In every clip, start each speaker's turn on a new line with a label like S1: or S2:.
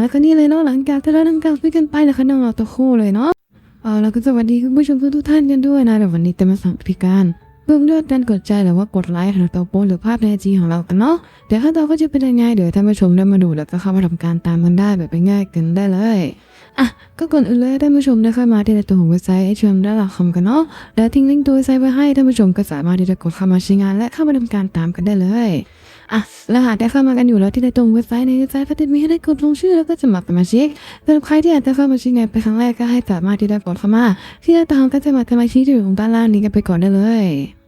S1: แล้วก็นี่เลยเนาะหลังจากที่เราทำการคุยกันไปนะคะน้องเราตัวคู่เลยเนาะเอาแล้วก็สวัสดีคุณผู้ชมทุกท่านกันด้วยนะเดี๋ยววันนี้จะมาสั่งพิการเพิ่มด้วยการกดใจหรือว่ากดไลค์หรือตัวโพสหรือภาพในจีของเรากันเนาะเดี๋ยวขั้นตอนก็จะเป็นยังไงเดี๋ยวท่านผู้ชมได้มาดูแล้วก็เข้ามาทำการตามกันได้แบบง่ายกันได้เลยอะก็ก่อนอื่นเลยท่านผู้ชมได้เข้ามาที่ในตัวของเว็บไซต์ h m ได้หลักคอมกันเนาะแล้วทิ้งลิงก์ตัวเว็บไซต์ไว้ให้ท่านผู้ชมก็สามารถที่จะกดเข้ามาใช้งาน และเข้ามาทำการตามกันได้เลย อะแล้วหากได้เข้ามากันอยู่แล้วที่ได้ตรงเว็บไซต์ในเว็บไซต์พัฒน์มีให้ได้กดลงชื่อแล้วก็สมัครสมาชิกสำหรับใครที่อาจจะเข้ามาช้งานไปครั้งแรกก็ให้สามารถที่ได้กดเข้ามาที่จะต่ามก็จะมาสมาชิกที่อยู่ตรงด้านล่างนี้กันไปก่อนได้เลย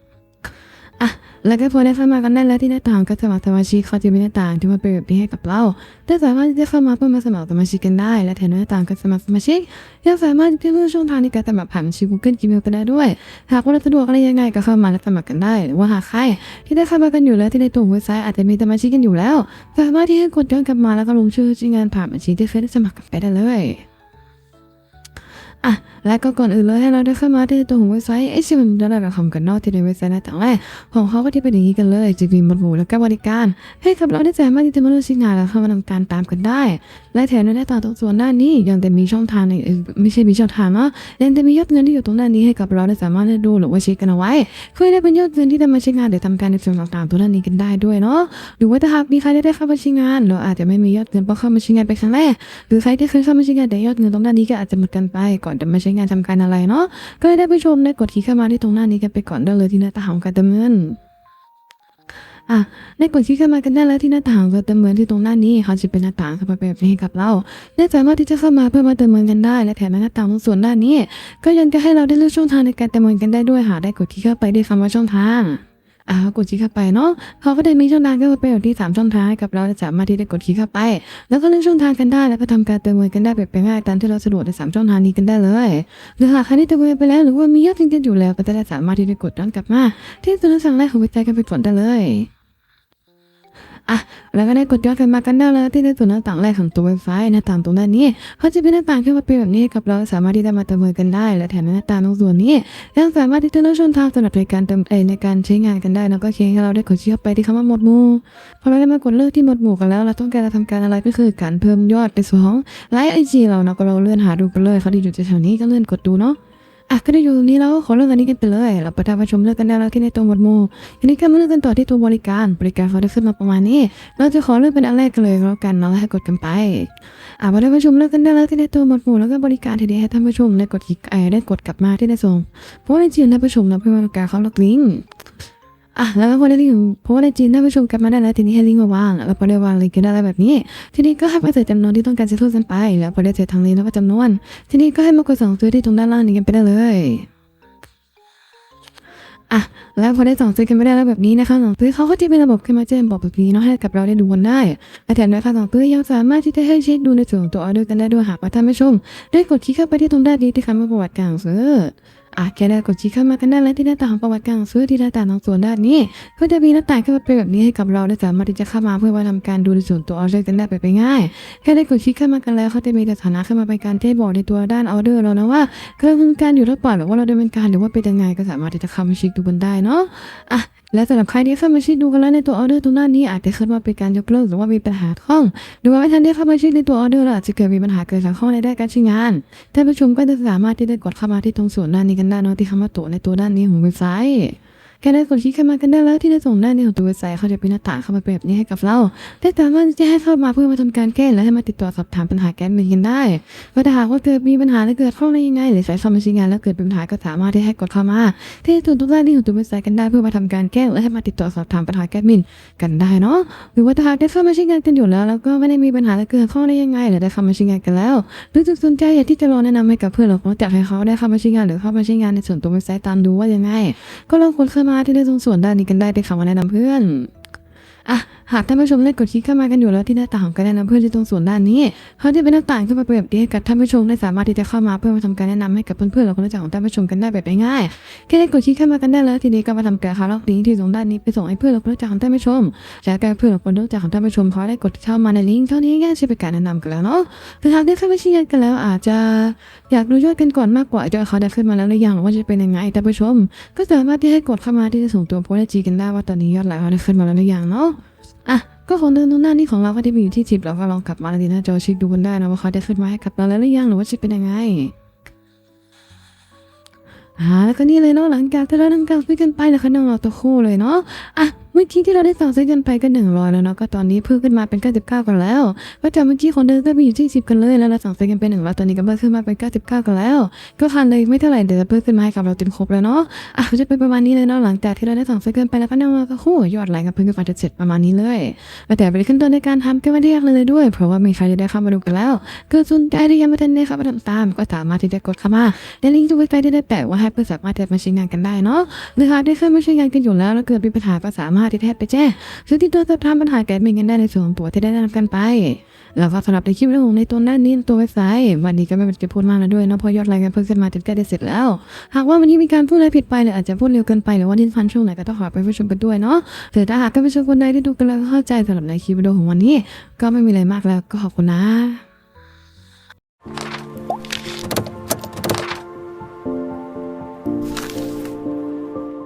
S1: อะแล้วก็พอได้เข้ามากันได้แล้วที่หน้าต่างก็จะมาสมาชิกเขาจะมีหน้าต่างที่มาเป็นแบบนี้ให้กับเราได้สามารถที่จะเข้ามาเพื่อมาสมัครสมาชิกกันได้ และแถมหน้าต่างก็สมัครสมาชิกยังสามารถที่จะเลือกช่องทางในการสมัครผ่านบัญชี Google Gmail กันได้ด้วย หากว่าเราสะดวกอะไรยังไงก็เข้ามาและสมัครกันได้หรือว่าหากใครที่ได้เข้ามากันอยู่แล้วที่ในตัวเว็บไซต์อาจจะมีสมาชิกกันอยู่แล้ว สามารถที่จะกดย้อนกลับมาแล้วก็ลงชื่อที่งานผ่านบัญชีที่เคยได้สมัครกันไปได้เลยอะ และก็ก่อนอื่นเลยให้เราได้เข้ามาที่ตัวของเว็บไซต์ h m ดอลลาร์คอมกันนอกที่ในเว็บไซต์น้าต่างแรกของเขาก็ที่เป็นอย่างนี้กันเลยจะมีหมวดหมู่และก็บริการ ให้กับเราได้สามารถที่จะมาเลือกชิ้นงานแล้วเข้ามาทำการตามกันได้ และแถมในต่างตรงส่วนด้านี้ยังจะมีช่องทางในไม่ใช่มีช่องทางเนาะยังจะมียอดเงินที่อยู่ตรงด้านนี้ให้กับเราได้สามารถได้ดูหรือว่าเช็คกันเอาไว้เพื่อได้เป็นยอดเงินที่จะมาใช้งานหรือทำการในส่วนต่างๆตัวด้านนี้กันได้ด้วยเนาะหรือว่าถ้าหากมีใครได้เข้ามาใช้งานเราอาจจะไม่มียอดเงินเพราะเข้ามาใช้งานไปครั้งแรกหรือใครที่เคยเข้ามาใช้งานแต่ยอดเงินตรงด้านี้ก็อาจจะหมดกันไปก่อนจะมาใช้งานทำการอะไรเนาะก็ให้ได้ผู้ชมได้กดคลิกเข้ามาที่ตรงหน้านี้กันไปก่อนได้เลยที่หน้าต่างของการดำเนินอะได้กดคลิกเข้ามากันได้แล้วที่หน้าต่างก็เติมเงินที่ตรงหน้านี้เขาจะเป็นหน้าต่างเข้ามาแบบนี้ให้กับเราได้สามารถที่จะเข้ามาเพื่อมาเติมเงินกันได้ และแถมในหน้าต่างตรงส่วนด้านนี้ ก็ยังจะให้เราได้เลือกช่องทางในการเติมเงินกันได้ด้วยหาได้กดคลิกเข้าไปได้คำว่าช่องทาง อ่ากดคลิกเข้าไปเนาะเขาก็ได้มีช่องทางก็เป็นแบบที่สามช่องทางกับเราจะสามารถที่จะกดคลิกเข้าไป แล้วก็เลือนช่องทางกันได้แล้วก็ทำการเติมเงินกันได้แบบง่ายๆตามที่เราสะดวกในสามช่องทางนี้กันได้เลยหรือหากใครที่เติมเงินไปแล้วหรือว่ามียอดเงินอยู่แล้วก็จะได้สามารถที่จะกดย้อนกลับมา ที่ตัวสั่งแรกของเว็บไซต์กันไปก่อนได้เลย อะแล้วก็ได้กดย้อนกันมากันได้แล้วที่ในส่วหน้าต่างแรกของตัวเว็บไซต์หน้าต่างตรงด้านนี้เขาจะเป็นหน้าต่างขึ้นมาเป็นแบบนี้กับเราสามารถที่จะมาเติมเงินกันได้ และแถมหน้าต่างตรงส่วนนี้ยังสามารถที่จะเลือกช่องทางสำหรับในการเติมเอในการใช้งานกันได้แล้วก็เคียงเราได้กดเชื่อไปที่คำว่าหมวดหมู่พอเราได้มากดเลือกที่หมวดหมู่กันแล้ว เราต้องการจะทำการอะไรก็คือการเพิ่มยอดในส่วนของไลฟ์ไอจีเราเนาะก็เราเลื่อนหาดูกันเลยเขาที่อยู่แถวนี้ก็เลื่อนกดดูเนาะ อะก็ได้อยู่ตรงนี้แล้วขอเลื่องอันนี้กันไปเลยเราไปทำประชมเลือกกันได้แล้วที่ในตัวหมวดหมู่ทีนี้ก็มาเรื่องกันต่อที่ตัวบริการ บริการเขาได้ขึ้นมาประมาณนี้ เราจะขอเลื่องเป็นอันแรกกันเลยแล้วกันเนาะให้กดกันไปอะพอได้ประชมเลือกกันได้แล้วที่ในตัวหมวดหมู่แล้วก็บริการทีนี้ให้ท่านผู้ชมได้กดคลิกไอได้กดกลับมาที่ในส่งเพราะในจีนได้ผู้ชมนะเพื่อบริการเขาล็อกลิงก์ อะแล้วพอได้ลิงเพราะว่าในจีนได้ประชุมกลับมาได้แล้วทีนี้ให้ลิงก์มาวางแล้วพอได้วางลิงก์กันได้แล้วแบบนี้ ทีนี้ก็ให้ไปใส่จำนวนที่ต้องการจะทูกันไป แล้วพอได้เสร็จทางลิงแล้วก็จำนวน ทีนี้ก็ให้มากดสั่งซื้อที่ตรงด้านล่างนี้กันไปได้เลยอะแล้วพอได้สั่งซื้อกันไม่ได้แล้วแบบนี้นะคะสั่งซื้อเขาก็จะเป็นระบบขึ้นมาแจ้งบอกแบบนี้เนาะให้กับเราได้ดูกันได้และแถมด้วยค่ะสั่งซื้อยังสามารถที่จะให้เช็คดูในส่วนตัวออเดอร์กันได้ด้วยหากว่าท่านผู้ชม ได้กดคลิกเข้าไปที่ตรงด้านนี้ที่คำว่าประวัติการซื้อ อาแค่ได้กดคลิกเข้ามากันได้แล้วที่หน้าต่างของประวัติการของซื้อที่หน้าต่างของส่วนด้านนี้ก็จะมีหน้าต่างขึ้นมาเป็นแบบนี้ให้กับเราได้สามารถที่จะเข้ามาเพื่อมาทำการดูในส่วนตัวออเดอร์กันได้ไปง่าย แค่ได้กดคลิกเข้ามากันแล้วเขาจะมีสถานะขึ้นมาเป็นการเทบอกในตัวด้านออเดอร์เรานะว่ากำลังดำการอยู่หรือเปล่าหรือว่าเราดำเนินการหรือว่าเป็นยังไงก็สามารถที่จะเข้ามาเช็คดูกันได้เนาะอะ และสำหรับใครที่เข้ามาชิดดูกันแล้วในตัวออเดอร์ตรงด้านนี้อาจจะขึ้นว่าเป็นการยกเลิกหรือว่ามีปัญหาข้องดูว่าไม่ทันได้เข้ามาชิดในตัวออเดอร์แล้วอาจจะเกิดมีปัญหาเกิดจากข้อในด้านการใช้งานท่านผู้ชมก็จะสามารถที่จะกดเข้ามาที่ตรงส่วนด้านนี้กันได้เนาะที่คำว่าตัวในตัวด้านนี้ของเว็บไซต์ แค่ได้กดคลิกเข้ามากันได้แล้วที่ในส่งหน้าในของตัวเว็บไซต์เขาจะเป็นหน้าต่างเข้ามาเป็นแบบนี้ให้กับเราได้สามารถที่จะให้เข้ามาเพื่อมาทำการแก้และให้มาติดต่อสอบถามปัญหาแก้เป็นกันได้ว่าถ้าหากว่าเกิดมีปัญหาหรือเกิดข้อในยังไงหรือใช้เข้ามาใช้งานแล้วเกิดปัญหาก็สามารถที่ให้กดเข้ามา ที่ส่วนทุกด้านที่ของตัวเว็บไซต์กันได้เพื่อมาทำการแก้และให้มาติดต่อสอบถามปัญหาแก้มินกันได้เนาะหรือว่าถ้าหากได้เข้ามาใช้งานกันอยู่แล้ว แล้วก็ไม่ได้มีปัญหาหรือเกิดข้องในยังไงหรือได้เข้ามาใช้งานกันแล้ว หรือสนใจอยากที่จะลองแนะนำให้กับเพื่อนหรือว่าอยากให้เขาได้เข้ามาใช้งานหรือเข้ามาใช้งานในส่วนตัวเว็บไซต์ตามดูว่ายังไง ก็ลองกดเข้ามาที่ได้ตรงส่วนด้านนี้กันได้เป็นคำว่าแนะนำเพื่อน อะ หากท่านผู้ชมได้กดคลิกเข้ามากันอยู่แล้วที่หน้าต่างของการแนะนำเพื่อนที่ตรงส่วนด้านนี้เขาจะเป็นหน้าต่างขึ้นมาเป็นแบบนี้ให้กับท่านผู้ชมได้สามารถที่จะเข้ามาเพื่อมาทำการแนะนำให้กับเพื่อนๆหรือคนรู้จักของท่านผู้ชมกันได้แบบง่ายๆแค่ได้กดคลิกเข้ามากันได้แล้วทีนี้ก็มาทำการคาล็อกลิงก์ที่ตรงด้านนี้ไปส่งให้เพื่อนหรือคนรู้จักของท่านผู้ชมจากการเพื่อนหรือคนรู้จักของท่านผู้ชมเขาได้กดเข้ามาในลิงก์เท่านี้ง่ายใช่เป็นการแนะนำกันแล้วเนาะแต่หากได้เข้ามาชี้แจงกันแล้วอาจจะอยากรู้ยอดกันก่อนมากกว่าจะเขาได้ขึ้นมาแล้วหรือยังว่าจะเป็นยังไงท่านผู้ชม ก็สามารถที่ให้กดเข้ามาที่จะส่งตัวโพสต์จีกันได้ว่าตอนนี้ยอดไลค์เขาได้ขึ้นมาแล้วหรือยังเนาะ อะก็คงเดินตรงหน้านี่ของเราก็ได้ไปอยู่ที่จิบแล้วก็ลองกลับมาแล้วดีนะจอเช็คดูกันได้นะว่าเขาได้ขึ้นมาให้กับเราแล้วหรือยังหรือว่าจะเป็นยังไงอ่าแล้วก็นี่เลยเนาะหลังจากที่เราทำการคุยกันไปนะคะน้องเราตัวคู่เลยเนาะอะ เมื่อกี้ที่เราได้สั่งซื้อกันไปก็หนึ่งร้อยแล้วเนาะก็ตอนนี้เพิ่มขึ้นมาเป็นเก้าสิบเก้ากันแล้วก็จากเมื่อกี้ของเดิมก็ไปอยู่ที่สิบกันเลยแล้วเราสั่งซื้อกันเป็นหนึ่งร้อยตอนนี้ก็เพิ่มขึ้นมาเป็นเก้าสิบเก้ากันแล้ว ก็คันเลยไม่เท่าไหร่เดี๋ยวจะเพิ่มขึ้นมาให้กับเราเต็มครบแล้วเนาะอะจะเป็นประมาณนี้เลยเนาะหลังจากที่เราได้สั่งซื้อกันไปแล้วก็น้องเราตัวคู่ยอดไลค์ก็เพิ่มขึ้นมาจะเจ็ดประมาณนี้เลยแต่ไปขึ้นต้นในการทำก็ไม่ได้ยากเลยด้วย เพราะว่ามีใครจะได้เข้ามาดูกันแล้วกิดสนใจที่ยังไม่ทันได้เข้ามาทำตามก็สามารถที่จะกดเข้ามาในลิงก์ที่เว็บไซต์ได้แปะว่าให้เพื่อสามารถจะมาใช้งานกันได้เนาะหรือหากได้เคยมาใช้งานกันอยู่แล้วแล้วเกิดมีปัญหาก็สามารถที่แทบไปแจ้ซึ่งที่ตัวจะทำปัญหาแก้เป็นกันได้ในส่วนของตัวที่ได้แนะนำกันไปแล้วก็สำหรับในคลิปวิดีโอในตัวหน้านี้ตัวเว็บไซต์วันนี้ก็ไม่เป็นจะพูดมากแล้วด้วยเนาะเพราะยอดไลค์กันเพิ่งขึ้นมาจนใกล้จะเสร็จแล้ว หากว่าวันนี้มีการพูดอะไรผิดไปหรืออาจจะพูดเร็วเกินไปหรือว่าที่ฟันช่วงไหนก็ต้องขอไปผู้ชมกันด้วยเนาะแต่ถ้าหากท่านผู้ชมคนใดที่ดูกันแล้วเข้าใจสำหรับในคลิปวิดีโอของวันนี้ ก็ไม่มีอะไรมากแล้วก็ขอบคุณนะ